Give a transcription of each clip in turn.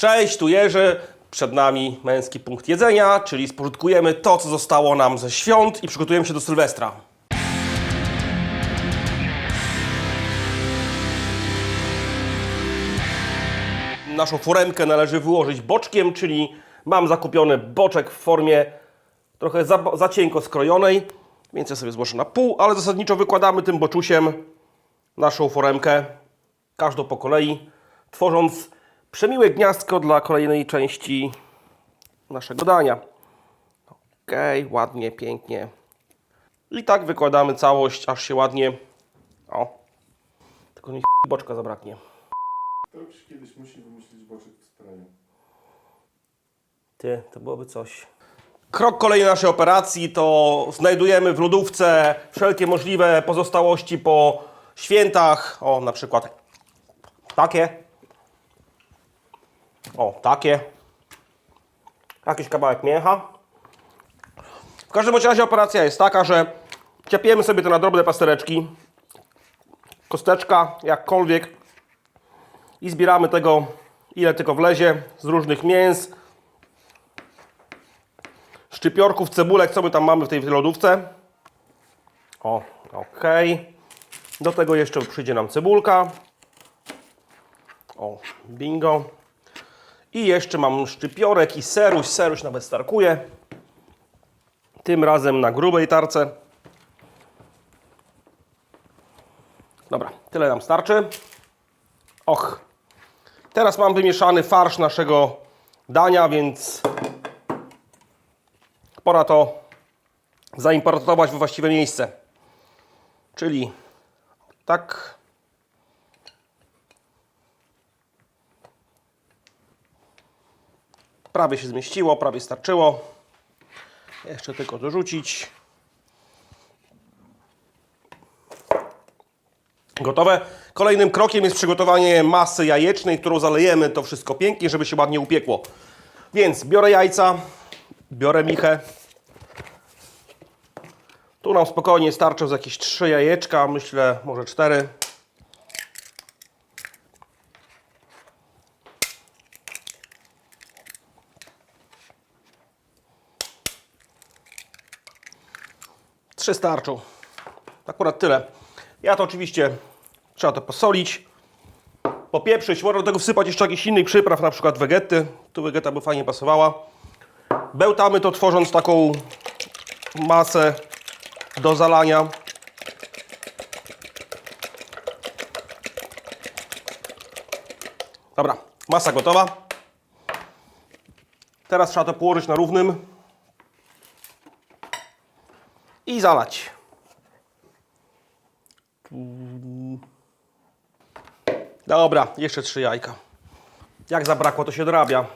Cześć, tu Jerzy. Przed nami męski punkt jedzenia, czyli spożytkujemy to, co zostało nam ze świąt i przygotujemy się do Sylwestra. Naszą foremkę należy wyłożyć boczkiem, czyli mam zakupiony boczek w formie trochę za, za cienko skrojonej, więc ja sobie złożę na pół, ale zasadniczo wykładamy tym boczusiem naszą foremkę, każdą po kolei, tworząc przemiłe gniazdko dla kolejnej części naszego dania. Ok, ładnie, pięknie. I tak wykładamy całość, aż się ładnie... O, tylko niech boczka zabraknie. Ktoś kiedyś musi wymyślić boczek w spraju. Ty, to byłoby coś. Krok kolejny naszej operacji to znajdujemy w lodówce wszelkie możliwe pozostałości po świętach. O, na przykład takie. O, takie. Jakiś kawałek mięcha. W każdym razie operacja jest taka, że ciapiemy sobie to na drobne pastereczki. Kosteczka, jakkolwiek. I zbieramy tego, ile tylko wlezie, z różnych mięs szczypiorków, cebulek, co my tam mamy w tej lodówce. O, ok. Do tego jeszcze przyjdzie nam cebulka. O, bingo. I jeszcze mam szczypiorek i seruś. Seruś nawet starkuje. Tym razem na grubej tarce. Dobra, tyle nam starczy. Och. Teraz mam wymieszany farsz naszego dania, więc pora to zaimportować we właściwe miejsce. Czyli tak. Prawie się zmieściło, prawie starczyło. Jeszcze tylko dorzucić. Gotowe. Kolejnym krokiem jest przygotowanie masy jajecznej, którą zalejemy to wszystko pięknie, żeby się ładnie upiekło. Więc biorę jajca, biorę michę. Tu nam spokojnie starczą z jakieś trzy jajeczka, myślę może cztery. Trzy starczą. Akurat tyle. Ja to oczywiście trzeba to posolić, popieprzyć. Można do tego wsypać jeszcze jakichś innych przypraw, na przykład wegety. Tu wegeta by fajnie pasowała. Bełtamy to tworząc taką masę do zalania. Dobra, masa gotowa. Teraz trzeba to położyć na równym i zalać. Dobra, jeszcze trzy jajka. Jak zabrakło, to się dorabia.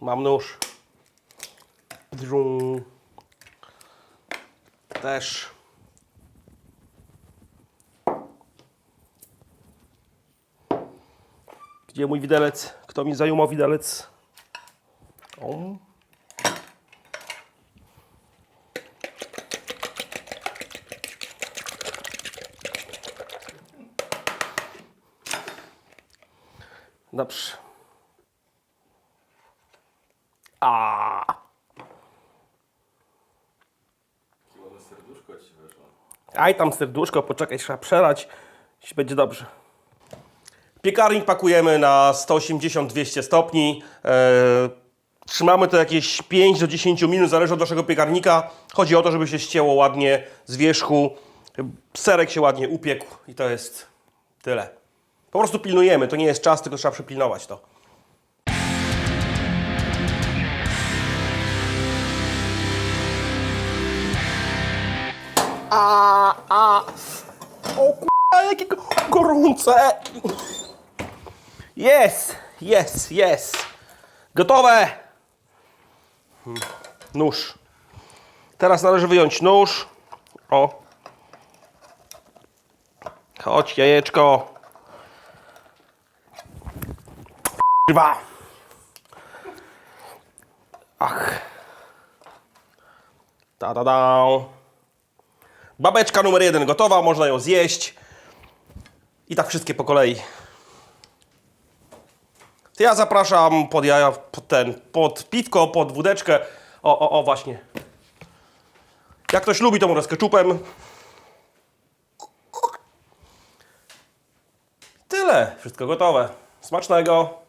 Mam nóż. Też. Gdzie mój widelec? Kto mi zajumał widelec? O. Dobrze. A. Ładne serduszko ci weszło. Aj tam serduszko, poczekaj, trzeba przelać. Będzie dobrze. Piekarnik pakujemy na 180-200 stopni. Eee, trzymamy to jakieś 5 do 10 minut, zależy od waszego piekarnika. Chodzi o to, żeby się ścięło ładnie z wierzchu. Serek się ładnie upiekł i to jest tyle. Po prostu pilnujemy, to nie jest czas, tylko trzeba przepilnować to. A, a. O kurwa, jakie go- gorące. Jest, jest, jest. Gotowe. Hmm, Nóż. Teraz należy wyjąć nóż. O. Chodź, jajeczko. Kurwa. Ach. Ta da da. Babeczka numer jeden gotowa, można ją zjeść. I tak wszystkie po kolei. To ja zapraszam pod jaja, pod ten, pod piwko, pod wódeczkę. O, o, o, właśnie. Jak ktoś lubi, to może z keczupem. Tyle. Wszystko gotowe. Smacznego.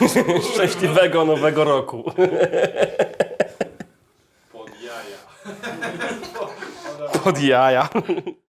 Szczęśliwego nowego roku. Pod jaja. Pod jaja.